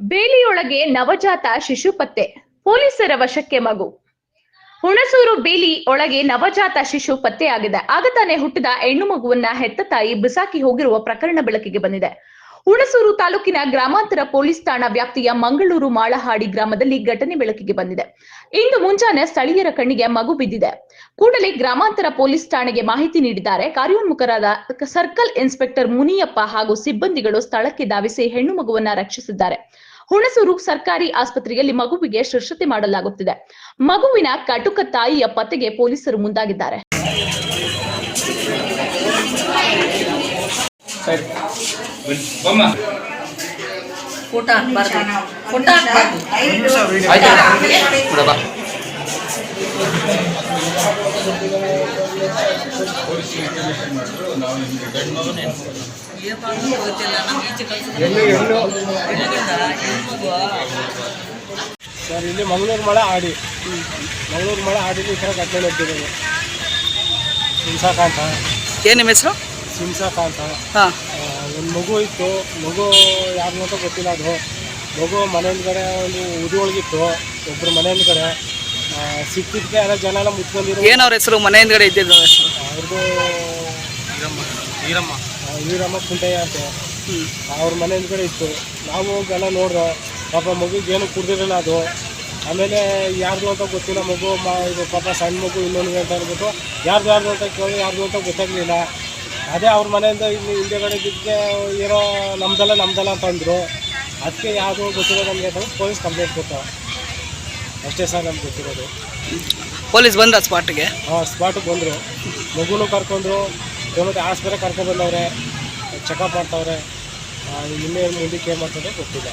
ಬೇಲಿಯೊಳಗೆ ನವಜಾತ ಶಿಶು ಪತ್ತೆ. ಪೊಲೀಸರ ವಶಕ್ಕೆ ಮಗು. ಹುಣಸೂರು ಬೇಲಿ ಒಳಗೆ ನವಜಾತ ಶಿಶು ಪತ್ತೆಯಾಗಿದೆ ಆಗ ತಾನೇ ಹುಟ್ಟಿದ ಹೆಣ್ಣು ಮಗುವನ್ನ ಹೆತ್ತ ತಾಯಿ ಬಿಸಾಕಿ ಹೋಗಿರುವ ಪ್ರಕರಣ ಬೆಳಕಿಗೆ ಬಂದಿದೆ. ಹುಣಸೂರು ತಾಲೂಕಿನ ಗ್ರಾಮಾಂತರ ಪೊಲೀಸ್ ಠಾಣಾ ವ್ಯಾಪ್ತಿಯ ಮಂಗಳೂರು ಮಾಳಹಾಡಿ ಗ್ರಾಮದಲ್ಲಿ ಘಟನೆ ಬೆಳಕಿಗೆ ಬಂದಿದೆ. ಇಂದು ಮುಂಜಾನೆ ಸ್ಥಳೀಯರ ಕಣ್ಣಿಗೆ ಮಗು ಬಿದ್ದಿದೆ. ಕೂಡಲೇ ಗ್ರಾಮಾಂತರ ಪೊಲೀಸ್ ಠಾಣೆಗೆ ಮಾಹಿತಿ ನೀಡಿದ್ದಾರೆ. ಕಾರ್ಯೋನ್ಮುಖರಾದ ಸರ್ಕಲ್ ಇನ್ಸ್ಪೆಕ್ಟರ್ ಮುನಿಯಪ್ಪ ಹಾಗೂ ಸಿಬ್ಬಂದಿಗಳು ಸ್ಥಳಕ್ಕೆ ಧಾವಿಸಿ ಹೆಣ್ಣು ಮಗುವನ್ನ ರಕ್ಷಿಸಿದ್ದಾರೆ. ಹುಣಸೂರು ಸರ್ಕಾರಿ ಆಸ್ಪತ್ರೆಯಲ್ಲಿ ಮಗುವಿಗೆ ಶುಶ್ರತೆ ಮಾಡಲಾಗುತ್ತಿದೆ. ಮಗುವಿನ ಕಟುಕ ತಾಯಿಯ ಪತ್ತೆಗೆ ಪೊಲೀಸರು ಮುಂದಾಗಿದ್ದಾರೆ. ಊಟ ಹಾಕ್ಬಾರ್ದು. ಊಟ ಹಾಕ್ಬಾರ್ದು. ಸರ್ ಇಲ್ಲಿ ಮಂಗಳೂರು ಮಳೆ ಆಡಿ. ಮಂಗಳೂರು ಮಳೆ ಆಡಿ ಈ ಥರ ಕಟ್ಟಲು ಹೋಗ್ತಿದ್ದೀನಿ ಹಿಂಸಾಕಾಂತ ಏನು ನಿಮ್ಮ ಹೆಸರು? ಹಿಂಸಾಕಾಂತ ಹಾಂ. ಒಂದು ಮಗು ಇತ್ತು. ಮಗು ಯಾರು ಅಂತ ಗೊತ್ತಿಲ್ಲ ಅದು. ಮಗು ಮನೆ ಹಿಂದ್ಗಡೆ ಒಂದು ಉದಿ ಒಳಗಿತ್ತು. ಒಬ್ಬರು ಮನೆ ಹಿಂದ್ಗಡೆ. ಸಿಕ್ಕಿದ್ದೆ ಸಿಕ್ಕಿದ್ಕೆ ಎಲ್ಲ ಜನ ಎಲ್ಲ ಮುಚ್ಕೊಂಡಿರೋ ಏನವ್ರ ಅವ್ರ ಹೆಸರು? ಮನೆ ಹಿಂದ್ಗಡೆ ಇದ್ದಿದ್ದು ಹೆಸರು? ಅವ್ರದ್ದು ಈರಮ್ಮ. ಈರಮ್ಮ. ಕುಂಟಯ್ಯ ಅಂತ. ಅವ್ರ ಮನೆ ಹಿಂದ್ಗಡೆ ಇತ್ತು. ನಾವು ಎಲ್ಲ ನೋಡ್ದೆ. ಪಾಪ ಮಗುಗೆ ಏನು ಕುಡ್ದಿರಲಿಲ್ಲ ಅದು. ಆಮೇಲೆ ಯಾರ್ದು ಅಂತ ಗೊತ್ತಿಲ್ಲ ಮಗು. ಮಾ ಇದು ಪಾಪ ಸಣ್ಣ ಮಗು ಇನ್ನೊಂದು ಅಂತ ಅಂದ್ಬಿಟ್ಟು ಯಾರ್ದು ಯಾರ್ದು ಅಂತ ಕೇಳಿ ಯಾರ್ದು ಅಂತ ಗೊತ್ತಾಗಲಿಲ್ಲ. ಅದೇ ಅವ್ರ ಮನೆಯಿಂದ ಇಲ್ಲಿ ಹಿಂದೆಗಡೆ ಬಿದ್ದಕ್ಕೆ ಇರೋ ನಮ್ದಲ್ಲ ನಮ್ದಲ್ಲ ಅಂತ ಅಂದರು. ಅದಕ್ಕೆ ಯಾವುದು ಗೊತ್ತಿಲ್ಲ ನಮಗೆ ಅಂತ ಪೊಲೀಸ್ ಕಂಪ್ಲೇಂಟ್ ಕೊಟ್ಟು ಅಷ್ಟೇ ಸರ್ ನಮ್ಗೆ ಗೊತ್ತಿರೋದು. ಪೊಲೀಸ್ ಬಂದ ಸ್ಪಾಟ್ಗೆ? ಹಾಂ ಸ್ಪಾಟಿಗೆ ಬಂದರು. ಮಗುನೂ ಕರ್ಕೊಂಡ್ರು ಮತ್ತೆ ಆಸ್ಪತ್ರೆ ಕರ್ಕೊಂಡು ಬಂದವ್ರೆ ಚೆಕಪ್ ಮಾಡ್ತವ್ರೆ. ಇನ್ನೇ ಮುಂದಕ್ಕೆ ಏನು ಮಾಡ್ತಾರೆ ಗೊತ್ತಿಲ್ಲ.